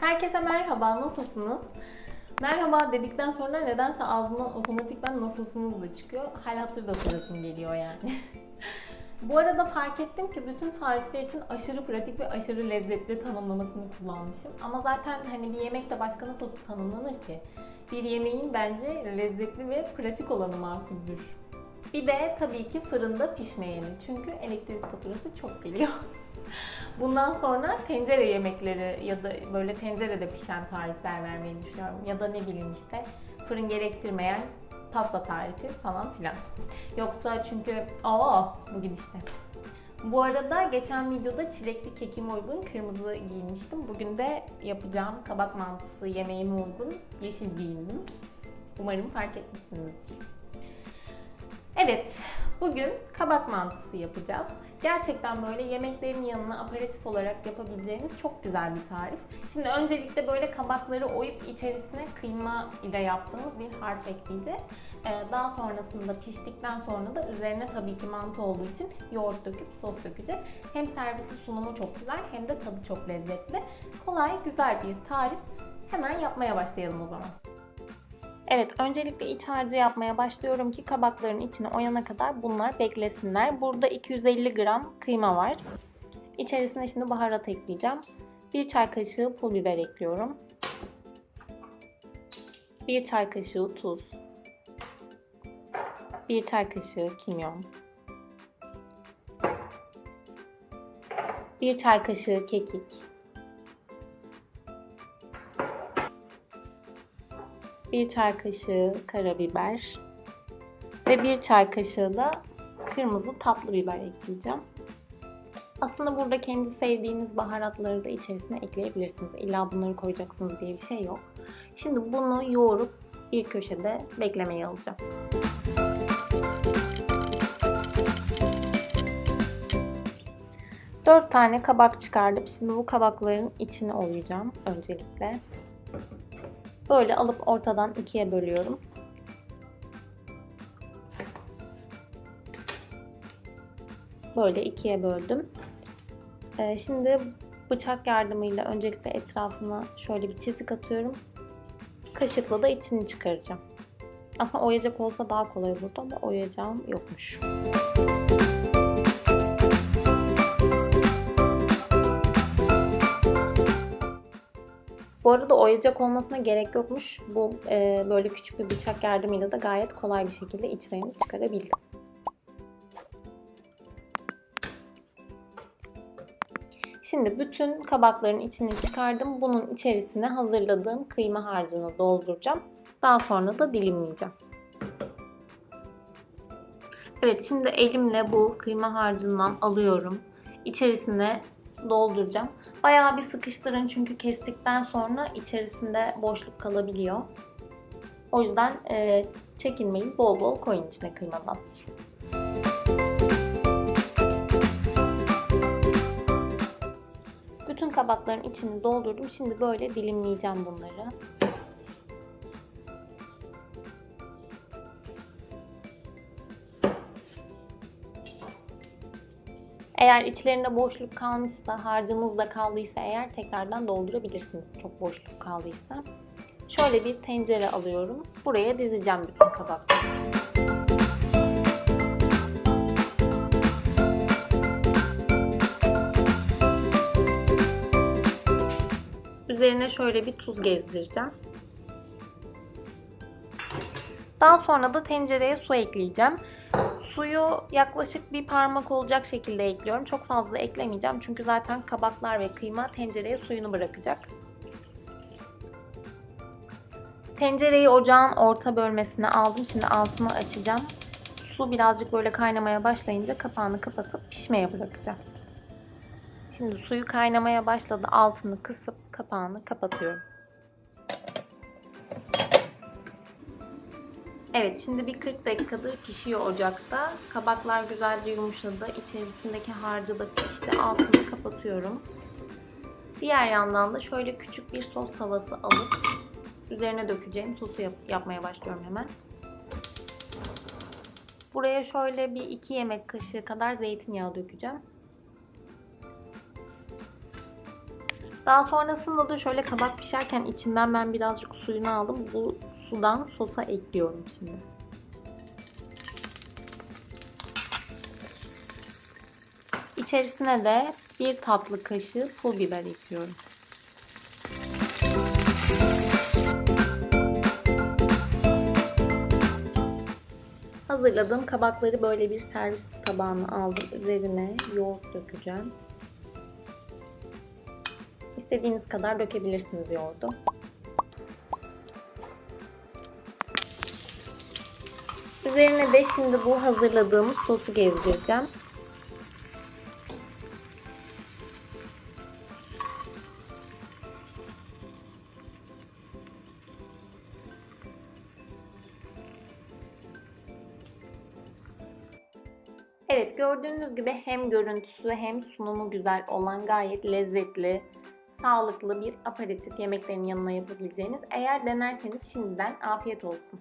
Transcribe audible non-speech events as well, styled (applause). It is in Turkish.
Herkese merhaba, nasılsınız? Merhaba dedikten sonra nedense ağzımdan otomatikman nasılsınız da çıkıyor. Hal hatırda sorasım geliyor yani. (laughs) Bu arada fark ettim ki bütün tarifler için aşırı pratik ve aşırı lezzetli tanımlamasını kullanmışım. Ama zaten hani bir yemek de başka nasıl tanımlanır ki? Bir yemeğin bence lezzetli ve pratik olanı makuldür. Bir de tabii ki fırında pişmeyeni. Çünkü elektrik faturası çok geliyor. (laughs) Bundan sonra tencere yemekleri ya da böyle tencerede pişen tarifler vermeyi düşünüyorum. Ya da ne bileyim işte fırın gerektirmeyen pasta tarifi falan filan. Yoksa çünkü aa bu gidişte. Bu arada geçen videoda çilekli kekime uygun kırmızı giyinmiştim. Bugün de yapacağım kabak mantısı yemeğime uygun yeşil giyindim. Umarım fark etmişsinizdir. Evet, bugün kabak mantısı yapacağız. Gerçekten böyle yemeklerin yanına aperatif olarak yapabileceğiniz çok güzel bir tarif. Şimdi öncelikle böyle kabakları oyup içerisine kıyma ile yaptığımız bir harç ekleyeceğiz. Ee, Daha sonrasında piştikten sonra da üzerine tabii ki mantı olduğu için yoğurt döküp sos dökeceğiz. Hem servisi sunumu çok güzel hem de tadı çok lezzetli. Kolay, güzel bir tarif. Hemen yapmaya başlayalım o zaman. Evet, öncelikle iç harcı yapmaya başlıyorum ki kabakların içine oyana kadar bunlar beklesinler. Burada 250 gram kıyma var. İçerisine şimdi baharat ekleyeceğim. 1 çay kaşığı pul biber ekliyorum. 1 çay kaşığı tuz. 1 çay kaşığı kimyon. 1 çay kaşığı kekik. 1 çay kaşığı karabiber ve 1 çay kaşığı da kırmızı tatlı biber ekleyeceğim. Aslında burada kendi sevdiğiniz baharatları da içerisine ekleyebilirsiniz. İlla bunları koyacaksınız diye bir şey yok. Şimdi bunu yoğurup bir köşede beklemeye alacağım. Dört tane kabak çıkardım. Şimdi bu kabakların içine oyacağım öncelikle. Böyle alıp ortadan ikiye bölüyorum. Böyle ikiye böldüm. Ee, şimdi bıçak yardımıyla öncelikle etrafına şöyle bir çizik atıyorum. Kaşıkla da içini çıkaracağım. Aslında oyacak olsa daha kolay olurdu ama oyacağım yokmuş. Bu arada oyacak olmasına gerek yokmuş. Bu e, böyle küçük bir bıçak yardımıyla da gayet kolay bir şekilde içlerini çıkarabildim. Şimdi bütün kabakların içini çıkardım. Bunun içerisine hazırladığım kıyma harcını dolduracağım. Daha sonra da dilimleyeceğim. Evet şimdi elimle bu kıyma harcından alıyorum. İçerisine dolduracağım. Bayağı bir sıkıştırın çünkü kestikten sonra içerisinde boşluk kalabiliyor. O yüzden e, çekinmeyin bol bol koyun içine kıymadan. Bütün kabakların içini doldurdum. Şimdi böyle dilimleyeceğim bunları. Eğer içlerinde boşluk kalmışsa, harcınız da kaldıysa eğer tekrardan doldurabilirsiniz. Çok boşluk kaldıysa. Şöyle bir tencere alıyorum. Buraya dizeceğim bütün kabakları. Üzerine şöyle bir tuz gezdireceğim. Daha sonra da tencereye su ekleyeceğim. Suyu yaklaşık bir parmak olacak şekilde ekliyorum. Çok fazla eklemeyeceğim çünkü zaten kabaklar ve kıyma tencereye suyunu bırakacak. Tencereyi ocağın orta bölmesine aldım. Şimdi altını açacağım. Su birazcık böyle kaynamaya başlayınca kapağını kapatıp pişmeye bırakacağım. Şimdi suyu kaynamaya başladı. Altını kısıp kapağını kapatıyorum. Evet şimdi bir 40 dakikadır pişiyor ocakta. Kabaklar güzelce yumuşadı. İçerisindeki harcı da pişti. Altını kapatıyorum. Diğer yandan da şöyle küçük bir sos tavası alıp üzerine dökeceğim sosu yap- yapmaya başlıyorum hemen. Buraya şöyle bir 2 yemek kaşığı kadar zeytinyağı dökeceğim. Daha sonrasında da şöyle kabak pişerken içinden ben birazcık suyunu aldım. Bu sudan sosa ekliyorum şimdi. İçerisine de bir tatlı kaşığı pul biber ekliyorum. Hazırladığım kabakları böyle bir servis tabağına aldım. Üzerine yoğurt dökeceğim. İstediğiniz kadar dökebilirsiniz yoğurdu. Üzerine de şimdi bu hazırladığımız sosu gezdireceğim. Evet gördüğünüz gibi hem görüntüsü hem sunumu güzel olan gayet lezzetli, sağlıklı bir aperatif yemeklerin yanına yapabileceğiniz. Eğer denerseniz şimdiden afiyet olsun.